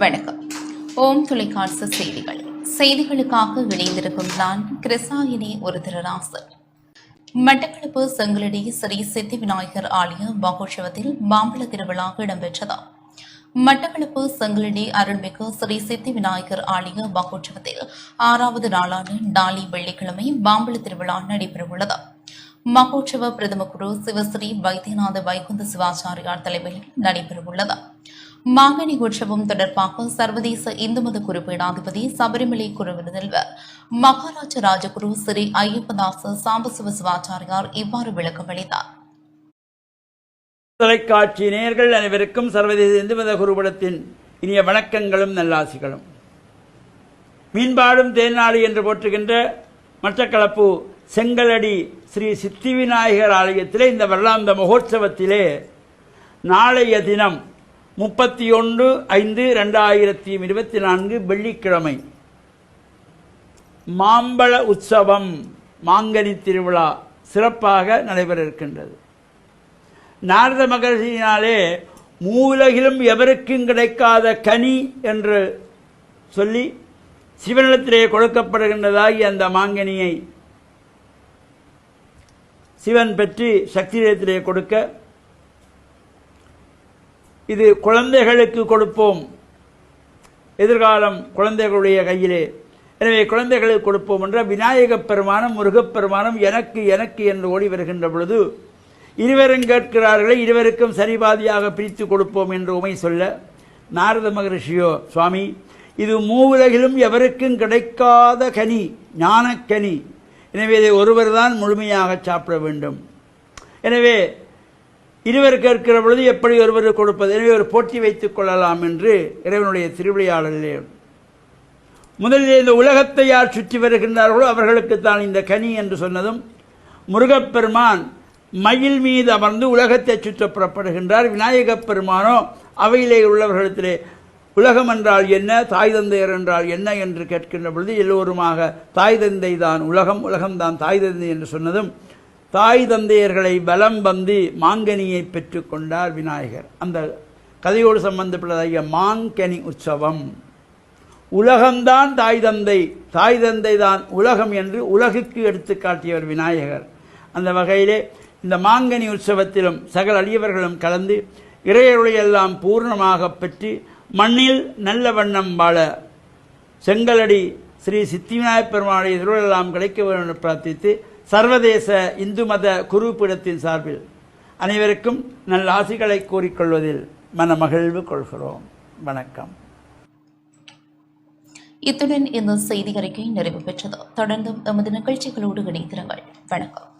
வணக்கம். ஓம் தொலைக்காட்சி செய்திகள். செய்திகளுக்காக இணைந்திருக்கும் நான் கிருசாயினி ஒரு திருராசு. மட்டக்களப்பு செங்கலடி ஸ்ரீ சித்தி விநாயகர் ஆலய மகோற்சவத்தில் மாம்பழ திருவிழா இடம்பெற்றது. மட்டக்களப்பு செங்கலடி அருள்மிகு ஸ்ரீ சித்தி விநாயகர் ஆலய மகோற்சவத்தில் ஆறாவது நாளான நாளை வெள்ளிக்கிழமை மாம்பழ திருவிழா நடைபெறவுள்ளது. மகோற்சவ பிரதம குரு சிவஸ்ரீ வைத்தியநாத வைகுந்த சிவாச்சாரியார் தலைமையில் நடைபெறவுள்ளது. மாங்கனி உற்சவம் தொடர்பாக சர்வதேச இந்து மத குறிப்பீடாதிபதி சபரிமலை குருவினர் மகாராஜ ராஜகுரு ஸ்ரீ ஐயப்பதாச சாம்பசிவ சிவாச்சாரியார் இவ்வாறு விளக்கம் அளித்தார். தொலைக்காட்சி நேயர்கள் அனைவருக்கும் சர்வதேச இந்து மத குருபடத்தின் இனிய வணக்கங்களும் நல்லாசிகளும். மீன்பாடும் தேனாளி என்று போற்றுகின்ற மட்டக்களப்பு செங்கலடி ஸ்ரீ சித்தி விநாயகர் ஆலயத்திலே இந்த வருடாந்த மகோற்சவத்திலே நாளைய தினம் முப்பத்தி ஒன்று ஐந்து ரெண்டாயிரத்தி இருபத்தி நான்கு வெள்ளிக்கிழமை. மாம்பழ உற்சவம் மாங்கனி திருவிழா சிறப்பாக நடைபெற இருக்கின்றது நாரத மகர்ஷியினாலே மூலகிலும் எவருக்கும் கிடைக்காத கனி என்று சொல்லி சிவனிடத்திலே கொடுக்கப்படுகின்றதாகி அந்த மாங்கனியை சிவன் பெற்று சக்தியிடத்திலே கொடுக்க இது குழந்தைகளுக்கு கொடுப்போம். எதிர்காலம் குழந்தைகளுடைய கையிலே. எனவே குழந்தைகளுக்கு கொடுப்போம் என்ற விநாயகப் பெருமானம் முருகப்பெருமானம் எனக்கு எனக்கு என்று ஓடி வருகின்ற பொழுது இருவரும் கேட்கிறார்களே இருவருக்கும் சரிபாதியாக பிரித்து கொடுப்போம் என்று உமை சொல்ல நாரத மகரிஷியோ சுவாமி இது மூவுலகிலும் எவருக்கும் கிடைக்காத கனி ஞானக்கனி. எனவே இதை ஒருவர் தான் முழுமையாக சாப்பிட வேண்டும். எனவே இருவர் கேட்கிற பொழுது எப்படி ஒருவர் கொடுப்பது? எனவே ஒரு போட்டி வைத்துக் கொள்ளலாம் என்று இறைவனுடைய திருவிளையாடலே முதலில் இந்த உலகத்தை யார் சுற்றி வருகின்றார்களோ அவர்களுக்கு தான் இந்த கனி என்று சொன்னதும் முருகப்பெருமான் மயில் மீது அமர்ந்து உலகத்தை சுற்ற புறப்படுகின்றார். விநாயகப் பெருமானோ அவையிலே உள்ளவர்களிடத்திலே உலகம் என்றால் என்ன? தாய் தந்தையர் என்றால் என்ன? என்று கேட்கின்ற பொழுது எல்லோருமாக தாய் தந்தை தான் உலகம் உலகம்தான் தாய் தந்தை என்று சொன்னதும் தாய் தந்தையர்களை பலம் வந்து மாங்கனியை பெற்றுக்கொண்டார் விநாயகர். அந்த கதையோடு சம்பந்தப்பட்டதாகிய மாங்கனி உற்சவம். உலகம்தான் தாய் தந்தை. தாய் தந்தை தான் உலகம் என்று உலகுக்கு எடுத்து காட்டியவர் விநாயகர். அந்த வகையிலே இந்த மாங்கனி உற்சவத்திலும் சகல அடியவர்களும் கலந்து இறையருளையெல்லாம் பூர்ணமாக பெற்று மண்ணில் நல்ல வண்ணம் வாழ செங்கலடி ஸ்ரீ சித்திவிநாயகப் பெருமானுடைய திருவிழெல்லாம் கிடைக்க வேண்டும் என்று பிரார்த்தித்து சர்வதேச இந்து மத குருப்பிடத்தின் சார்பில் அனைவருக்கும் நல்ல ஆசிகளை கூறிக்கொள்வதில் மனமகிழ்வு கொள்கிறோம். வணக்கம். இத்துடன் இந்த செய்தி அறிக்கை நிறைவு பெற்றது. தொடர்ந்தும் எமது நிகழ்ச்சிகளோடு இணைந்திருங்கள். வணக்கம்.